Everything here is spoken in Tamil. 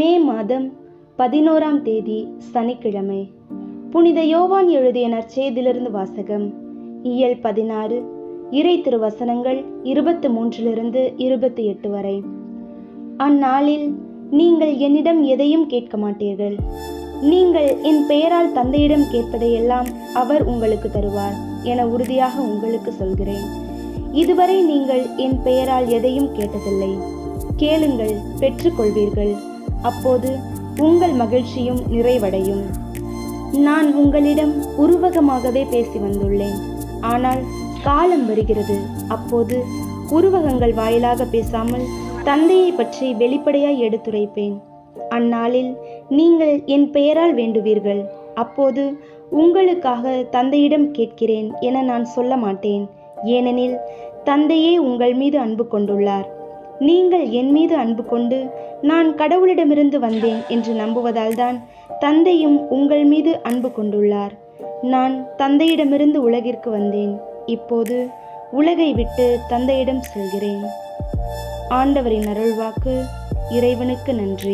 மே மாதம் பதினோராம் தேதி சனிக்கிழமை. புனித யோவான் எழுதிய நற்செய்தியிலிருந்து வாசகம். இயல் பதினாறு இறை திருவசனங்கள் இருபத்து மூன்றிலிருந்து இருபத்தி எட்டு வரை. அந்நாளில் நீங்கள் என்னிடம் எதையும் கேட்க மாட்டீர்கள். நீங்கள் என் பெயரால் தந்தையிடம் கேட்பதையெல்லாம் அவர் உங்களுக்கு தருவார் என உறுதியாக உங்களுக்கு சொல்கிறேன். இதுவரை நீங்கள் என் பெயரால் எதையும் கேட்டதில்லை. கேளுங்கள் பெற்றுக்கொள்வீர்கள். அப்போது உங்கள் மகிழ்ச்சியும் நிறைவடையும். நான் உங்களிடம் உருவகமாகவே பேசி வந்துள்ளேன். ஆனால் காலம் வருகிறது. அப்போது உருவகங்கள் வாயிலாக பேசாமல் தந்தையை பற்றி வெளிப்படையாய் எடுத்துரைப்பேன். அந்நாளில் நீங்கள் என் பெயரால் வேண்டுவீர்கள். அப்போது உங்களுக்காக தந்தையிடம் கேட்கிறேன் என நான் சொல்ல மாட்டேன். ஏனெனில் தந்தையே உங்கள் மீது அன்பு கொண்டுள்ளார். நீங்கள் என் மீது அன்பு கொண்டு நான் கடவுளிடமிருந்து வந்தேன் என்று நம்புவதால்தான் தந்தையும் உங்கள் மீது அன்பு கொண்டுள்ளார். நான் தந்தையிடமிருந்து உலகிற்கு வந்தேன். இப்போது உலகை விட்டு தந்தையிடம் செல்கிறேன். ஆண்டவரின் அருள்வாக்கு இறைவனுக்கு நன்றி.